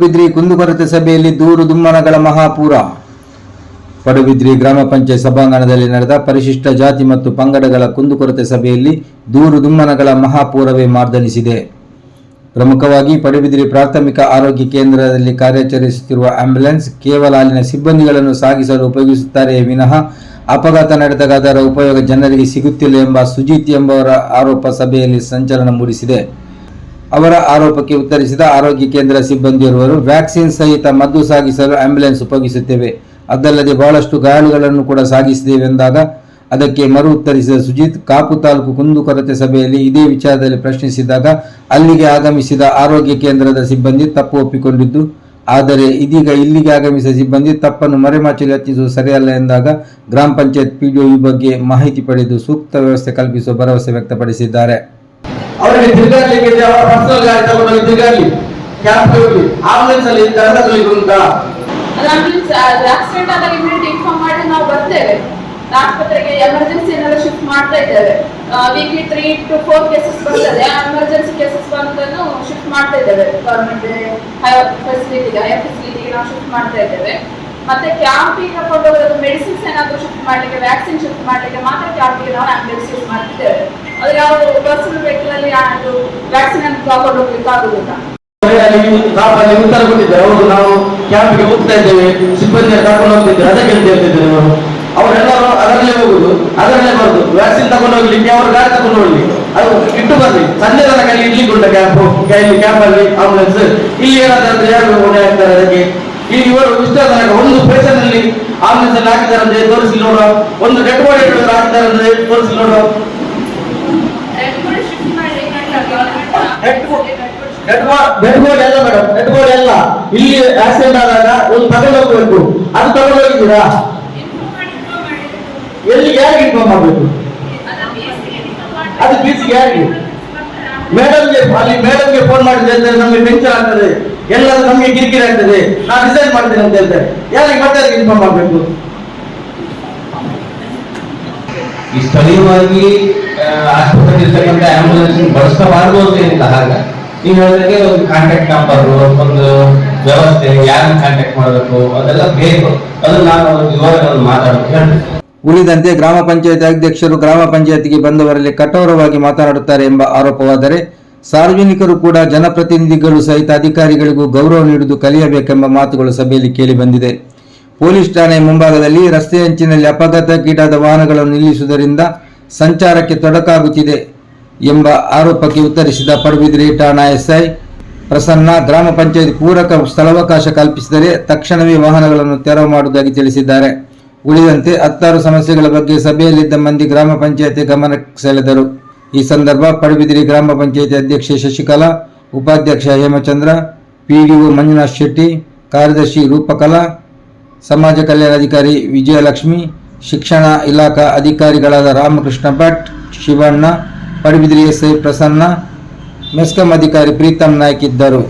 ಪಡುಬಿದ್ರಿ ಕುಂದುಕೊರತೆ ಸಭೆಯಲ್ಲಿ ದೂರು ದುಮ್ಮನಗಳ ಮಹಾಪೂರ. ಪಡುಬಿದ್ರಿ ಗ್ರಾಮ ಪಂಚಾಯತ್ ಸಭಾಂಗಣದಲ್ಲಿ ನಡೆದ ಪರಿಶಿಷ್ಟ ಜಾತಿ ಮತ್ತು ಪಂಗಡಗಳ ಕುಂದುಕೊರತೆ ಸಭೆಯಲ್ಲಿ ದೂರು ದುಮ್ಮನಗಳ ಮಹಾಪೂರವೇ ಮಾರ್ದನಿಸಿದೆ ಪ್ರಮುಖವಾಗಿ ಪಡುಬಿದ್ರಿ ಪ್ರಾಥಮಿಕ ಆರೋಗ್ಯ ಕೇಂದ್ರದಲ್ಲಿ ಕಾರ್ಯಾಚರಿಸುತ್ತಿರುವ ಆಂಬ್ಯುಲೆನ್ಸ್ ಕೇವಲ ಅಲ್ಲಿನ ಸಿಬ್ಬಂದಿಗಳನ್ನು ಸಾಗಿಸಲು ಉಪಯೋಗಿಸುತ್ತಾರೆ ವಿನಃ ಅಪಘಾತ ನಡೆದಾಗ ಅದರ ಉಪಯೋಗ ಜನರಿಗೆ ಸಿಗುತ್ತಿಲ್ಲ ಎಂಬ ಸುಜಿತ್ ಎಂಬವರ ಆರೋಪ ಸಭೆಯಲ್ಲಿ ಸಂಚಲನ ಮೂಡಿಸಿದೆ. ಅವರ ಆರೋಪಕ್ಕೆ ಉತ್ತರಿಸಿದ ಆರೋಗ್ಯ ಕೇಂದ್ರ ಸಿಬ್ಬಂದಿಯವರು ವ್ಯಾಕ್ಸಿನ್ ಸಹಿತ ಮದ್ದು ಸಾಗಿಸಲು ಆಂಬ್ಯುಲೆನ್ಸ್ ಉಪಯೋಗಿಸುತ್ತೇವೆ. ಅದಲ್ಲದೆ ಬಹಳಷ್ಟು ಗಾಯಾಳುಗಳನ್ನು ಕೂಡ ಸಾಗಿಸಿದ್ದೇವೆ ಎಂದಾಗ ಅದಕ್ಕೆ ಮರು ಉತ್ತರಿಸಿದ ಸುಜಿತ್, ಕಾಪು ತಾಲೂಕು ಕುಂದುಕೊರತೆ ಸಭೆಯಲ್ಲಿ ಇದೇ ವಿಚಾರದಲ್ಲಿ ಪ್ರಶ್ನಿಸಿದಾಗ ಅಲ್ಲಿಗೆ ಆಗಮಿಸಿದ ಆರೋಗ್ಯ ಕೇಂದ್ರದ ಸಿಬ್ಬಂದಿ ತಪ್ಪು ಒಪ್ಪಿಕೊಂಡಿದ್ದು, ಆದರೆ ಇದೀಗ ಇಲ್ಲಿಗೆ ಆಗಮಿಸಿದ ಸಿಬ್ಬಂದಿ ತಪ್ಪನ್ನು ಮರೆಮಾಚಲು ಯತ್ನಿಸುವುದು ಸರಿಯಲ್ಲ ಎಂದಾಗ ಗ್ರಾಮ ಪಂಚಾಯತ್ ಪಿಡಿಒ ಈ ಬಗ್ಗೆ ಮಾಹಿತಿ ಪಡೆದು ಸೂಕ್ತ ವ್ಯವಸ್ಥೆ ಕಲ್ಪಿಸುವ ಭರವಸೆ ವ್ಯಕ್ತಪಡಿಸಿದ್ದಾರೆ. ಅವರಿಗೆ ತಿರುಗಾಡ್ಲಿಕ್ಕೆ ಅವರ ಪರ್ಸನಲ್ ಗಾಡಿ ತಗೊಂಡು ತಿರುಗಾಡ್ಲಿ. ಹೋಗಿ ಆಂಬುಲೆನ್ಸ್ ಅಲ್ಲಿ ಕನ್ನಡ ಉಂಟ ಇಮಿಡಿಯೇಟ್ ಇನ್ಫಾರ್ಮ್ ಮಾಡಿ ನಾವು ಬರ್ತೇವೆ. ಆಸ್ಪತ್ರೆಗೆ ಎಮರ್ಜೆನ್ಸಿ ಏನೆಲ್ಲ ಶಿಫ್ಟ್ ಮಾಡ್ತಾ ಇದ್ದೇವೆ. Weekly three to four cases ಬರ್ತದೆ. ಎಮರ್ಜೆನ್ಸಿ ಕೇಸಸ್ ಬಂದನ್ನು ಶಿಫ್ಟ್ ಮಾಡ್ತಾ ಇದ್ದೇವೆ. ಗವರ್ಮೆಂಟ್ ಫೆಸಿಲಿಟಿಗೆ ಹೈಯರ್ ಫೆಸಿಲಿಟಿಗೆ ನಾವು ಶಿಫ್ಟ್ ಮಾಡ್ತಾ ಇದ್ದೇವೆ. ಮತ್ತೆ ಕ್ಯಾಂಪಿಗೆ ಕೊಂಡೋಗೋದು ಮೆಡಿಸಿನ್ಸ್ ಏನಾದರೂ ಶಿಫ್ಟ್ ಮಾಡ್ಲಿಕ್ಕೆ ವ್ಯಾಕ್ಸಿನ್ ಶಿಫ್ಟ್ ಮಾಡ್ಲಿಕ್ಕೆ ಮಾತ್ರ ಕ್ಯಾಂಪಿಗೆ ನಾವು ಆಂಬುಲೆನ್ಸ್ ಯೂಸ್ ಮಾಡ್ತಿದ್ದೇವೆ. ಅದು ಯಾವ ಹೌದು, ನಾವು ಕ್ಯಾಂಪ್ಗೆ ಹೋಗ್ತಾ ಇದ್ದೇವೆ. ಸಿಬ್ಬಂದಿ ಕರ್ಕೊಂಡು ಹೋಗ್ತಿದ್ದೇವೆ ಅದಕ್ಕೆ ಅಂತ ಹೇಳ್ತಿದ್ದೇವೆ ನಾವು ಅವರೆಲ್ಲರೂ ಅದರಲ್ಲೇ ಹೋಗುದು, ಅದರಲ್ಲೇ ಬರುದು. ವ್ಯಾಕ್ಸಿನ್ ತಗೊಂಡು ಹೋಗ್ಲಿಕ್ಕೆ ಅವರು ಗಾಡಿ ತಗೊಂಡು ಹೋಗ್ಲಿ. ಅದು ಇಟ್ಟು ಬರ್ಲಿ. ಸಂಜೆ ತನಕ ಇಡ್ಲಿಕ್ಕೆ ಉಂಟ ಕ್ಯಾಂಪ್ ಇಲ್ಲಿ ಕ್ಯಾಂಪ್ ಅಲ್ಲಿ ಆಂಬುಲೆನ್ಸ್ ಇಲ್ಲಿ ಏನಾದ್ರೆ ಯಾರು ಹೊಣೆ ಆಗ್ತಾರೆ ಅದಕ್ಕೆ? ಇಲ್ಲಿ ಇವರು ಇಷ್ಟ ತನಕ ಒಂದು ಪೇಷನ್ ಅಲ್ಲಿ ಆಂಬುಲೆನ್ಸ್ ಅಲ್ಲಿ ಹಾಕಿದ್ದಾರೆ ಅಂದ್ರೆ ತೋರಿಸಿ ನೋಡುವ. ಒಂದು ಡೆಡ್ ಬಾಡಿ ಹಾಕಿದ್ದಾರೆ ಅಂದ್ರೆ ತೋರಿಸಿ ನೋಡುವ ಶಿಫ್ಟ್ ಮಾಡ್ಲಿಕ್ಕೆ ಹೆಡ್ ಬೋರ್ಡ್ ಎಲ್ಲ ಮೇಡಮ್ ಹೆಡ್ ಬೋರ್ಡ್ ಎಲ್ಲ. ಇಲ್ಲಿ ಆಕ್ಸಿಡೆಂಟ್ ಆದಾಗ ಒಂದು ತಗೊಂಡು ಹೋಗ್ಬೇಕು ಅದು ತಗೊಂಡು ಹೋಗಿದ್ದೀರಾ ಎಲ್ಲಿ ಯಾರಿಗೆ ಇನ್ಫಾರ್ಮ್ ಮಾಡಬೇಕು? ಅದು ಬೀಸಿಗೆ ಯಾರಿಗೆ? ಮೇಡಮ್ಗೆ ಅಲ್ಲಿ ಮೇಡಮ್ಗೆ ಫೋನ್ ಮಾಡಿದ್ರೆ ಅಂದ್ರೆ ನಮಗೆ ಟೆನ್ಷನ್ ಆಗ್ತದೆ. ಎಲ್ಲರೂ ನಮಗೆ ಕಿರಿಕಿರಿ ಆಗ್ತದೆ. ನಾ ರಿಸೈನ್ ಮಾಡ್ತೇನೆ ಅಂತ ಹೇಳ್ತಾರೆ. ಯಾರಿಗೆ ಮತ್ತೆ ಇನ್ಫಾರ್ಮ್ ಮಾಡಬೇಕು? ಈ ಸ್ಥಳೀಯವಾಗಿ ಇರ್ತಕ್ಕಂಥ ಆಂಬುಲೆನ್ಸ್ ಬಳಸಬಾರದು ಅಂತ ಏನಿಲ್ಲ ಹಾಗೆ. ನೀವು ಹೇಳಿದ್ರೆ ಒಂದು ಕಾಂಟ್ಯಾಕ್ಟ್ ನಂಬರ್ ಒಂದು ವ್ಯವಸ್ಥೆ, ಯಾರನ್ನ ಕಾಂಟ್ಯಾಕ್ಟ್ ಮಾಡಬೇಕು, ಅದೆಲ್ಲ ಬೇಕು. ಅದನ್ನ ನಾನು ವಿವರಗಳನ್ನು ಮಾತಾಡಬೇಕು. ಉಳಿದಂತೆ ಗ್ರಾಮ ಪಂಚಾಯತ್ ಅಧ್ಯಕ್ಷರು ಗ್ರಾಮ ಪಂಚಾಯತಿಗೆ ಬಂದವರಲ್ಲಿ ಕಠೋರವಾಗಿ ಮಾತನಾಡುತ್ತಾರೆ ಎಂಬ ಆರೋಪವಾದರೆ ಸಾರ್ವಜನಿಕರು ಕೂಡ ಜನಪ್ರತಿನಿಧಿಗಳು ಸಹಿತ ಅಧಿಕಾರಿಗಳಿಗೂ ಗೌರವ ನೀಡುವುದು ಕಲಿಯಬೇಕೆಂಬ ಮಾತುಗಳು ಸಭೆಯಲ್ಲಿ ಕೇಳಿಬಂದಿದೆ ಪೊಲೀಸ್ ಠಾಣೆ ಮುಂಭಾಗದಲ್ಲಿ ರಸ್ತೆ ಅಂಚಿನಲ್ಲಿ ಅಪಘಾತಕ್ಕೀಡಾದ ವಾಹನಗಳನ್ನು ನಿಲ್ಲಿಸುವುದರಿಂದ ಸಂಚಾರಕ್ಕೆ ತೊಡಕಾಗುತ್ತಿದೆ ಎಂಬ ಆರೋಪಕ್ಕೆ ಉತ್ತರಿಸಿದ ಪಡುಬಿದ್ರಿ ಠಾಣಾ ಎಸ್ಐ ಪ್ರಸನ್ನ, ಗ್ರಾಮ ಪಂಚಾಯತ್ ಪೂರಕ ಸ್ಥಳಾವಕಾಶ ಕಲ್ಪಿಸಿದರೆ ತಕ್ಷಣವೇ ವಾಹನಗಳನ್ನು ತೆರವು ಮಾಡುವುದಾಗಿ ತಿಳಿಸಿದ್ದಾರೆ. ಉಳಿದಂತೆ ಹತ್ತಾರು ಸಮಸ್ಯೆಗಳ ಬಗ್ಗೆ ಸಭೆಯಲ್ಲಿದ್ದ ಮಂದಿ ಗ್ರಾಮ ಪಂಚಾಯತಿ ಗಮನಕ್ಕೆ ಸೆಳೆದರು. ಈ ಸಂದರ್ಭ ಪಡುಬಿದ್ರಿ ಗ್ರಾಮ ಪಂಚಾಯತಿ ಅಧ್ಯಕ್ಷೆ ಶಶಿಕಲಾ, ಉಪಾಧ್ಯಕ್ಷ ಹೇಮಚಂದ್ರ, ಪಿಡಿಒ ಮಂಜುನಾಥ್ ಶೆಟ್ಟಿ, ಕಾರ್ಯದರ್ಶಿ ರೂಪಕಲಾ, ಸಮಾಜ ಕಲ್ಯಾಣಾಧಿಕಾರಿ ವಿಜಯಲಕ್ಷ್ಮಿ ಶಿಕ್ಷಣ ಇಲಾಖಾ ಅಧಿಕಾರಿಗಳಾದ ರಾಮಕೃಷ್ಣ ಭಟ್ ಶಿವಣ್ಣ ಪಡುಬಿದಿರಿ ಎಸ್ಐ ಪ್ರಸನ್ನ ಮೆಸ್ಕಾಂ ಅಧಿಕಾರಿ ಪ್ರೀತಮ್ ನಾಯ್ಕ ಇದ್ದರು.